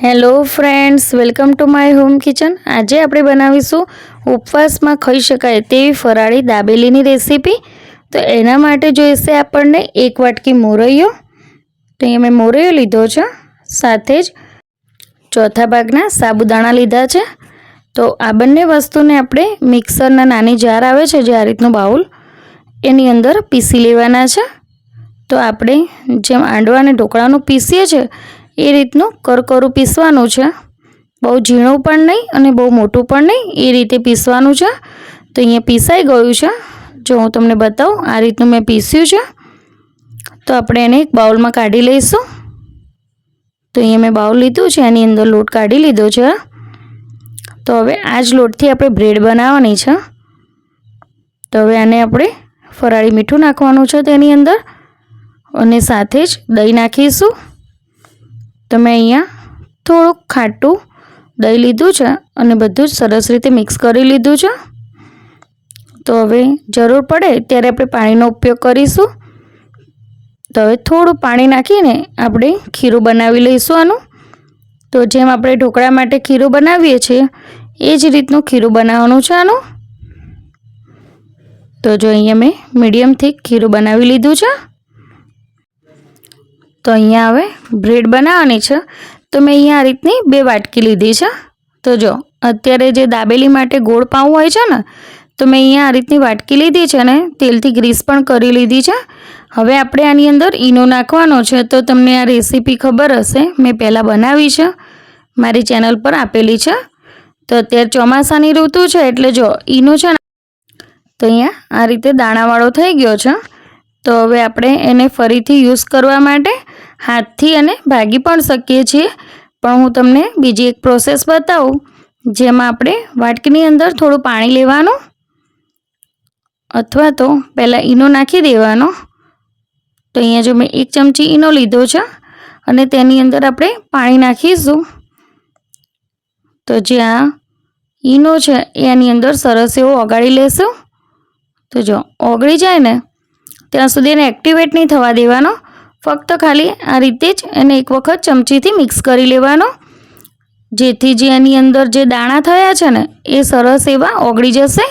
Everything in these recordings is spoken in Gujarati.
Hello friends, welcome to my home kitchen. આજે આપણે બનાવીશું ઉપવાસમાં ખાઈ શકાય તેવી ફરાળી દાબેલીની રેસીપી. તો એના માટે જોઈશે આપણને એક વાટકી મોરૈયો. તો અહીંયા મેં મોરૈયો લીધો છે, સાથે જ ચોથા ભાગના સાબુદાણા લીધા છે. તો આ બંને વસ્તુને આપણે મિક્સરના નાની જાર આવે છે, જે આ રીતનું બાઉલ, એની અંદર પીસી લેવાના છે. તો આપણે જેમ આંડવા અને ઢોકળાનું પીસીએ છીએ એ રીતનું કરકરું પીસવાનું છે. બહુ ઝીણું પણ નહીં અને બહુ મોટું પણ નહીં, એ રીતે પીસવાનું છે. તો અહીંયા પીસાઈ ગયું છે. જો હું તમને બતાવું, આ રીતનું મેં પીસ્યું છે. તો આપણે એને એક બાઉલમાં કાઢી લઈશું. તો અહીંયા મેં બાઉલ લીધું છે એની અંદર લોટ કાઢી લીધો છે. તો હવે આ જ લોટથી આપણે બ્રેડ બનાવવાની છે. તો હવે આને આપણે ફરાળી મીઠું નાખવાનું છે તેની અંદર. અને સાથે જ દહીં નાખીશું. તમે અહીંયા થોડુંક ખાટું દહીં લીધું છે અને બધું જ સરસ રીતે મિક્સ કરી લીધું છે. તો હવે જરૂર પડે ત્યારે આપણે પાણીનો ઉપયોગ કરીશું. તો હવે થોડું પાણી નાખીને આપણે ખીરું બનાવી લઈશું આનું. તો જેમ આપણે ઢોકળા માટે ખીરું બનાવીએ છીએ, એ જ રીતનું ખીરું બનાવવાનું છે આનું. તો જો અહીંયા મેં મીડિયમથી ખીરું બનાવી લીધું છે. તો અહીંયા હવે બ્રેડ બનાવવાની છે. તો મેં અહીંયા આ રીતની બે વાટકી લીધી છે. તો જો, અત્યારે જે દાબેલી માટે ગોળ પાઉં હોય છે ને, તો મેં અહીંયા આ રીતની વાટકી લીધી છે ને તેલથી ગ્રીસ પણ કરી લીધી છે. હવે આપણે આની અંદર ઈનો નાખવાનો છે. તો તમને આ રેસીપી ખબર હશે. મેં પહેલાં બનાવી છે. મારી ચેનલ પર આપેલી છે. તો અત્યારે ચોમાસાની ઋતુ છે એટલે જો, ઈનો છે ને, તો અહીંયા આ રીતે દાણાવાળો થઈ ગયો છે. તો હવે આપણે એને ફરીથી યુઝ કરવા માટે હાથથી અને ભાગી પણ શકીએ છીએ. પણ હું તમને બીજી એક પ્રોસેસ બતાવું, જેમાં આપણે વાટકીની અંદર થોડું પાણી લેવાનું અથવા તો પહેલાં ઈનો નાખી દેવાનો. તો અહીંયા જો મેં એક ચમચી ઈનો લીધો છે અને તેની અંદર આપણે પાણી નાખીશું. તો જે આ ઈનો છે એની અંદર સરસ એવો ઓગાળી લેશું. તો જો ઓગળી જાય ને, ત્યાં સુધી એને એક્ટિવેટ નહીં થવા દેવાનો. ફક્ત ખાલી આ રીતે જ એને એક વખત ચમચીથી મિક્સ કરી લેવાનો. જેથી જે એની અંદર જે દાણા થયા છે ને, એ સરસ એવા ઓગળી જશે.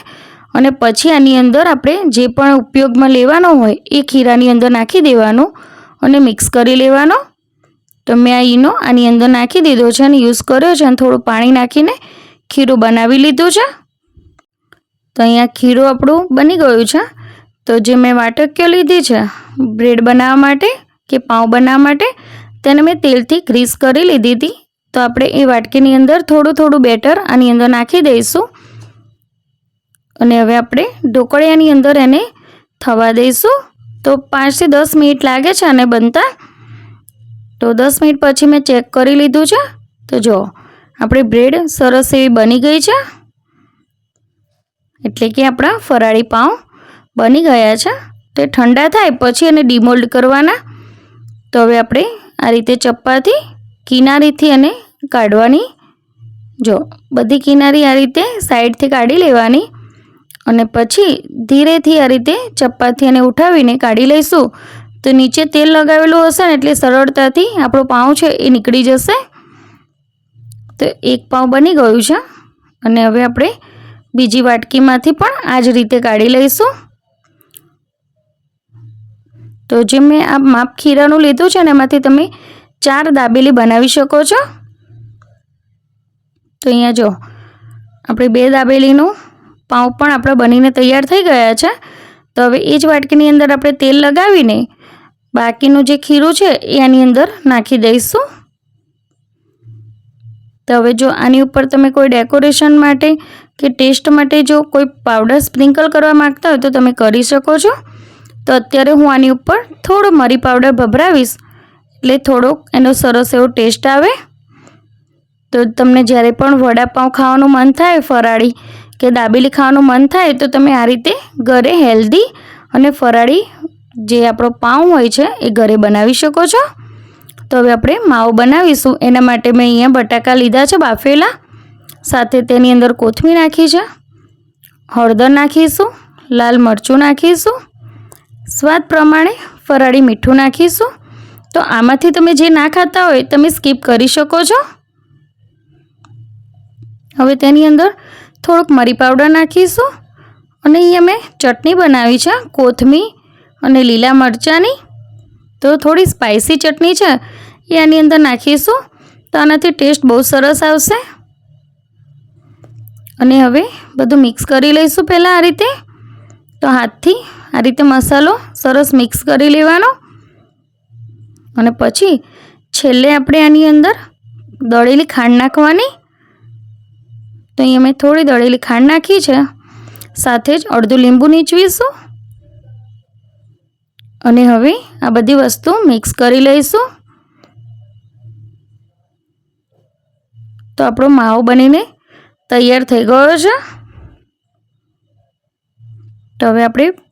અને પછી આની અંદર આપણે જે પણ ઉપયોગમાં લેવાનો હોય, એ ખીરાની અંદર નાખી દેવાનો અને મિક્સ કરી લેવાનો. તો મેં આ ઈનો આની અંદર નાખી દીધો છે અને યુઝ કર્યો છે અને થોડું પાણી નાખીને ખીરું બનાવી લીધું છે. તો અહીંયા ખીરું આપણું બની ગયું છે. તો જે મેં વાટકીઓ લીધી છે, બ્રેડ બનાવવા માટે કે પાઉં બનાવવા માટે, તેને મેં તેલથી ગ્રીસ કરી લીધી હતી. તો આપણે એ વાટકીની અંદર થોડું થોડું બેટર આની અંદર નાખી દઈશું. અને હવે આપણે ઢોકળિયાની અંદર એને થવા દઈશું. તો પાંચથી દસ મિનિટ લાગે છે આને બનતા. તો દસ મિનિટ પછી મેં ચેક કરી લીધું છે. તો જો, આપણી બ્રેડ સરસ એવી બની ગઈ છે. એટલે કે આપણા ફરાળી પાઉં બની ગયા છે. તે ઠંડા થાય, પછી એને ડિમોલ્ડ કરવાના. તો હવે આપણે આ રીતે ચપ્પાથી કિનારીથી એને કાઢવાની. જો, બધી કિનારી આ રીતે સાઈડથી કાઢી લેવાની અને પછી ધીરેથી આ રીતે ચપ્પાથી એને ઉઠાવીને કાઢી લઈશું. તો નીચે તેલ લગાવેલું હશે ને એટલે સરળતાથી આપણો પાઉં છે એ નીકળી જશે. તો એક પાઉં બની ગયું છે. અને હવે આપણે બીજી વાટકીમાંથી પણ આ જ રીતે કાઢી લઈશું. તો જે મેં આ માપ ખીરાનું લીધું છે ને, એમાંથી તમે ચાર દાબેલી બનાવી શકો છો. તો અહીંયા જો, આપણે બે દાબેલીનું પાઉં પણ આપણા બનીને તૈયાર થઈ ગયા છે. તો હવે એ જ વાટકીની અંદર આપણે તેલ લગાવીને બાકીનું જે ખીરું છે, એ આની અંદર નાખી દઈશું. તો હવે જો આની ઉપર તમે કોઈ ડેકોરેશન માટે કે ટેસ્ટ માટે જો કોઈ પાવડર સ્પ્રિંકલ કરવા માગતા હોય તો તમે કરી શકો છો. તો અત્યારે હું આની ઉપર થોડો મરી પાવડર ભભરાવીશ. એટલે થોડોક એનો સરસ એવો ટેસ્ટ આવે. તો તમને જ્યારે પણ વડાપાઉં ખાવાનું મન થાય ફરાળી કે દાબેલી ખાવાનું મન થાય તો તમે આ રીતે ઘરે હેલ્ધી અને ફરાળી જે આપણો પાઉં હોય છે એ ઘરે બનાવી શકો છો. તો હવે આપણે માવો બનાવીશું. એના માટે મેં અહીંયા બટાકા લીધા છે બાફેલા. સાથે તેની અંદર કોથમીર નાખી છે. હળદર નાખીશું. લાલ મરચું નાખીશું. સ્વાદ પ્રમાણે ફરાળી મીઠું નાખીશું. તો આમાંથી તમે જે ના ખાતા હોય તમે સ્કીપ કરી શકો છો. હવે તેની અંદર થોડુંક મરી પાવડર નાખીશું. અને અહીંયા મેં ચટણી બનાવી છે, કોથમીર અને લીલા મરચાંની. તો થોડી સ્પાઇસી ચટણી છે, એ આની અંદર નાખીશું. તો આનાથી ટેસ્ટ બહુ સરસ આવશે. અને હવે બધું મિક્સ કરી લઈશું પહેલાં આ રીતે. તો હાથથી આ રીતે મસાલો સરસ મિક્સ કરી લેવાનો. અને પછી છેલ્લે આપણે આની અંદર દળેલી ખાંડ નાખવાની. તો અહીંયા મેં થોડી દળેલી ખાંડ નાખી છે. સાથે જ અડધું લીંબુ નીચવીશું. અને હવે આ બધી વસ્તુ મિક્સ કરી લઈશું. તો આપણો માવો બનીને તૈયાર થઈ ગયો છે. તો હવે આપણે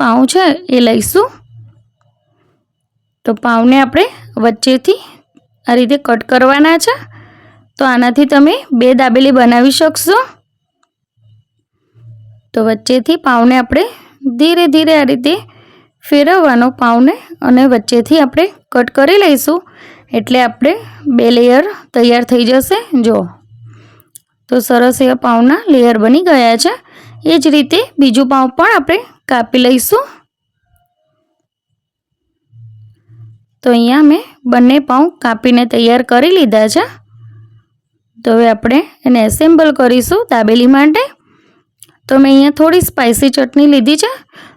પાઉં છે એ લઈશું. તો પાઉંને આપણે વચ્ચેથી આ રીતે કટ કરવાના છે. તો આનાથી તમે બે દાબેલી બનાવી શકશો. તો વચ્ચેથી પાઉંને આપણે ધીરે ધીરે આ રીતે ફેરવવાનો પાઉંને અને વચ્ચેથી આપણે કટ કરી લઈશું. એટલે આપણે બે લેયર તૈયાર થઈ જશે. જો તો સરસ એવા પાઉંના લેયર બની ગયા છે. એ જ રીતે બીજું પાઉં પણ આપણે કાપી લઈશું. તો અહીંયા મેં બંને પાઉં કાપીને તૈયાર કરી લીધા છે. તો હવે આપણે એને એસેમ્બલ કરીશું દાબેલી માટે. તો મેં અહીંયા થોડી સ્પાઇસી ચટણી લીધી છે.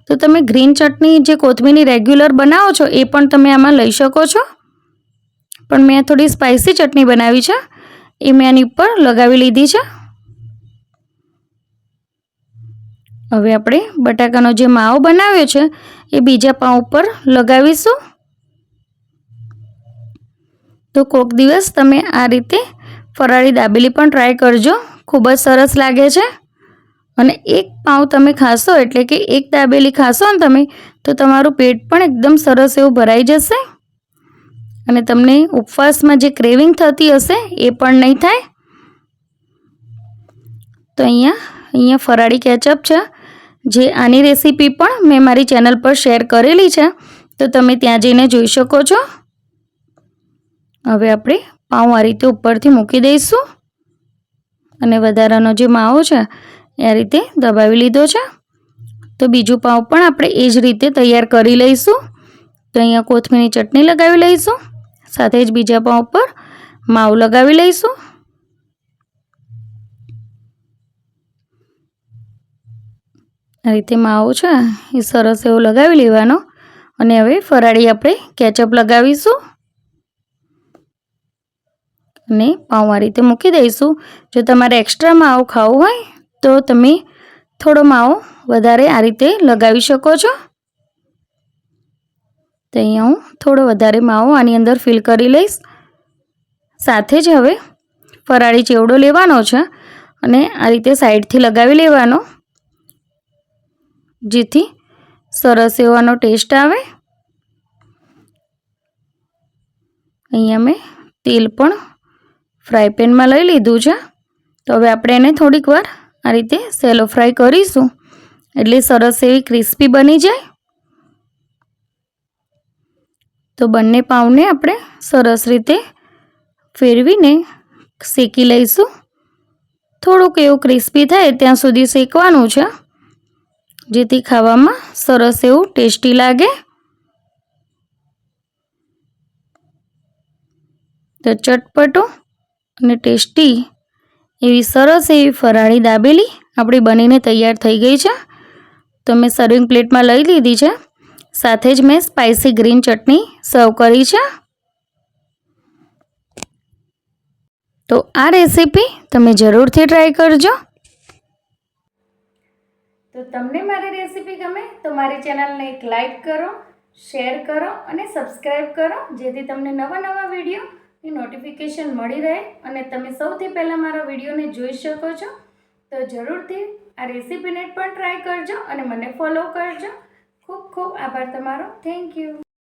તો તમે ગ્રીન ચટણી જે કોથમીરની રેગ્યુલર બનાવો છો એ પણ તમે આમાં લઈ શકો છો. પણ મેં થોડી સ્પાઇસી ચટણી બનાવી છે. એ મેં આની ઉપર લગાવી લીધી છે. હવે આપણે બટાકાનો જે માવો બનાવ્યો છે, એ બીજા પાઉં ઉપર લગાવીશું. તો કોઈક દિવસ તમે આ રીતે ફરાળી દાબેલી પણ ટ્રાય કરજો, ખૂબ જ સરસ લાગે છે. અને એક પાઉં તમે ખાશો, એટલે કે એક દાબેલી ખાશો ને તમે, તો તમારું પેટ પણ એકદમ સરસ એવું ભરાઈ જશે. અને તમને ઉપવાસમાં જે ક્રેવિંગ થતી હશે, એ પણ નહીં થાય. તો અહીંયા અહીંયા ફરાળી કેચઅપ છે. જે આની રેસીપી પણ મેં મારી ચેનલ પર શેર કરેલી છે, તો તમે ત્યાં જઈને જોઈ શકો છો. હવે આપણે પાઉં આ રીતે ઉપરથી મૂકી દઈશું. અને વધારાનો જે માવો છે, એ આ રીતે દબાવી લીધો છે. તો બીજું પાઉં પણ આપણે એ જ રીતે તૈયાર કરી લઈશું. તો અહીંયા કોથમીરની ચટણી લગાવી લઈશું. સાથે જ બીજા પાઉં પર માવું લગાવી લઈશું. રીતે માવો છે. એ સરસ એવો લગાવી લેવાનો. અને હવે ફરાળી આપણે કેચઅપ લગાવીશું. અને પાઉં આ રીતે મૂકી દઈશું. જો તમારે એક્સ્ટ્રા માવો ખાવું હોય, તો તમે થોડો માવો વધારે આ રીતે લગાવી શકો છો. તો અહીંયા હું થોડો વધારે માવો આની અંદર ફિલ કરી લઈશ. સાથે જ હવે ફરાળી ચેવડો લેવાનો છે. અને આ રીતે સાઈડથી લગાવી લેવાનો. જેથી સરસ એવાનો ટેસ્ટ આવે. અહીંયા મેં તેલ પણ ફ્રાય પેનમાં લઈ લીધું છે. તો હવે આપણે એને થોડીક વાર આ રીતે સેલો ફ્રાય કરીશું. એટલે સરસ એવી ક્રિસ્પી બની જાય. તો બંને પાઉને આપણે સરસ રીતે ફેરવીને શેકી લઈશું. થોડુંક એવું ક્રિસ્પી થાય ત્યાં સુધી શેકવાનું છે. જેથી ખાવામાં સરસ એવું ટેસ્ટી લાગે. તો ચટપટું અને ટેસ્ટી એવી સરસ એવી ફરાળી દાબેલી આપણી બનીને તૈયાર થઈ ગઈ છે. તો મેં સર્વિંગ પ્લેટમાં લઈ લીધી છે. સાથે જ મેં સ્પાઇસી ગ્રીન ચટણી સર્વ કરી છે. તો આ રેસીપી તમે જરૂરથી ટ્રાય કરજો. તો તમને મારી રેસીપી ગમે તો મારી ચેનલને એક લાઇક કરો, શેર કરો અને સબસ્ક્રાઈબ કરો, જેથી તમને નવા નવા વિડીયોની નોટિફિકેશન મળી રહે અને તમે સૌથી પહેલાં મારા વિડીયોને જોઈ શકો છો. તો જરૂરથી આ રેસીપીને પણ ટ્રાય કરજો અને મને ફોલો કરજો. ખૂબ ખૂબ આભાર તમારો. Thank you.